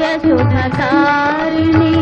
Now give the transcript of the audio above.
సర్వసుఖకారిణి